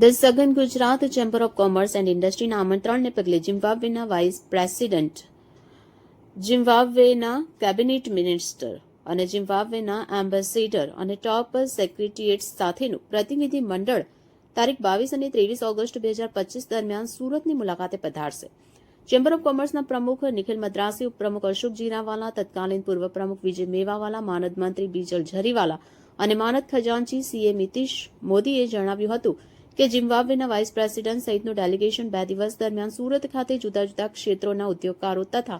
The સઘન Gujarat chamber of commerce and ઇન્ડસ્ટ્રીના આમંત્રણને પગલે ઝિમ્બાબ્વેના વાઇસ પ્રેસિડેન્ટ ઝિમ્બાબ્વેના કેબિનેટ મિનિસ્ટર અને ઝિમ્બાબ્વેના એમ્બેસેડર અને ટોપ સેક્રેટરીએટ સાથેનું પ્રતિનિધિ મંડળ તારીખ બાવીસ અને ત્રેવીસ ઓગસ્ટ બે હજાર પચીસ દરમિયાન સુરતની મુલાકાતે પધારશે. ચેમ્બર ઓફ કોમર્સના પ્રમુખ નિખિલ મદ્રાસી, ઉપપ્રમુખ અશોક જીરાવાલા, તત્કાલીન પૂર્વ પ્રમુખ વિજય મેવાવાલા, માનદ મંત્રી બીજલ ઝરીવાલા અને માનદ ખજાનચી સીએ નીતિશ મોદીએ જણાવ્યું હતું કે ઝિમ્બાબ્વેના વાઇસ પ્રેસિડેન્ટ સહિતનું ડેલિગેશન બે દિવસ દરમિયાન સુરત ખાતે જુદા જુદા ક્ષેત્રોના ઉદ્યોગકારો તથા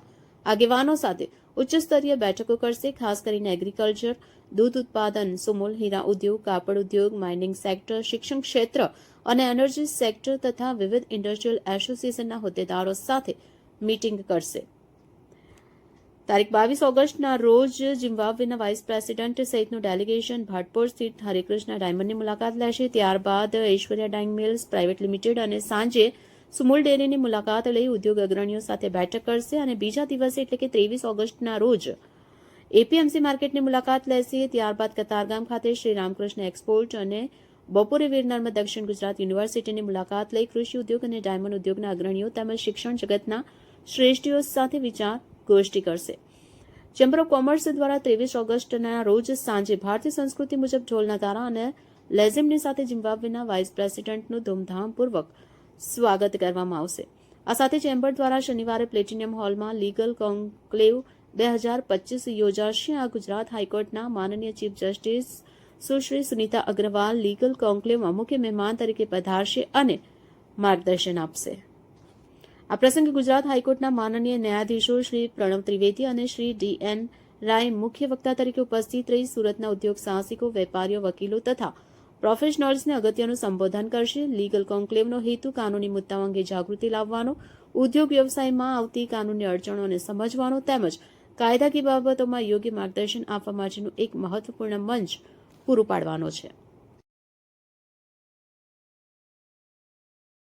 આગેવાનો સાથે ઉચ્ચસ્તરીય બેઠકો કરશે, ખાસ કરીને એગ્રીકલ્ચર, દૂધ ઉત્પાદન, સુમૂલ, હીરા ઉદ્યોગ, કાપડ ઉદ્યોગ, માઇનિંગ સેક્ટર, શિક્ષણ ક્ષેત્ર અને એનર્જી સેક્ટર તથા વિવિધ ઇન્ડસ્ટ્રીયલ એસોસિએશનના હોદ્દેદારો સાથે મીટિંગ કરશે. તારીખ બાવીસ ઓગસ્ટના રોજ ઝિમ્બાબ્વેના વાઇસ પ્રેસિડેન્ટ સહિતનું ડેલિગેશન ભાટપોર સ્થિત હરેકૃષ્ણ ડાયમંડની મુલાકાત લેશે. ત્યારબાદ Aishwarya dyeing mills private limited અને સાંજે સુમુલ ડેરીની મુલાકાત લઈ ઉદ્યોગ અગ્રણીઓ સાથે બેઠક કરશે અને બીજા દિવસે એટલે કે ત્રેવીસ ઓગસ્ટના રોજ એપીએમસી માર્કેટની મુલાકાત લેશે. ત્યારબાદ કતારગામ ખાતે શ્રી રામકૃષ્ણ એક્સપોર્ટ અને બપોરે વીર દક્ષિણ ગુજરાત યુનિવર્સિટીની મુલાકાત લઈ કૃષિ ઉદ્યોગ અને ડાયમંડ ઉદ્યોગના અગ્રણીઓ તેમજ શિક્ષણ જગતના શ્રેષ્ઠીઓ સાથે વિચાર ગોષ્ઠી કરશે. ચેમ્બર ઓફ કોમર્સ દ્વારા ત્રેવીસ ઓગસ્ટના રોજ સાંજે ભારતીય સંસ્કૃતિ મુજબ ઢોલ નગારા અને લેઝિમની સાથે ઝિમ્બાબ્વેના વાઇસ પ્રેસિડેન્ટનું ધૂમધામપૂર્વક સ્વાગત કરવામાં આવશે. આ સાથે ચેમ્બર દ્વારા શનિવારે પ્લેટિનિયમ હોલમાં લીગલ કોન્ક્લેવ બે હજાર પચીસ યોજાશે. આ ગુજરાત હાઈકોર્ટના માનનીય chief justice Sushri Sunita Agarwal legal કોન્ક્લેવમાં મુખ્ય મહેમાન તરીકે પધારશે અને માર્ગદર્શન આપશે. આ પ્રસંગે ગુજરાત હાઈકોર્ટના માનનીય ન્યાયાધીશો શ્રી પ્રણવ ત્રિવેદી અને શ્રી ડી એન રાય મુખ્ય વક્તા તરીકે ઉપસ્થિત રહી સુરતના ઉદ્યોગ સાહસિકો, વેપારીઓ, વકીલો તથા પ્રોફેશનલ્સને અગત્યનું સંબોધન કરશે. લીગલ કોન્ક્લેવનો હેતુ કાનૂની મુદ્દાઓ અંગે જાગૃતિ લાવવાનો, ઉદ્યોગ વ્યવસાયમાં આવતી કાનૂની અડચણોને સમજવાનો તેમજ કાયદાકીય બાબતોમાં યોગ્ય માર્ગદર્શન આપવા માટેનું એક મહત્વપૂર્ણ મંચ પૂરું પાડવાનો છે.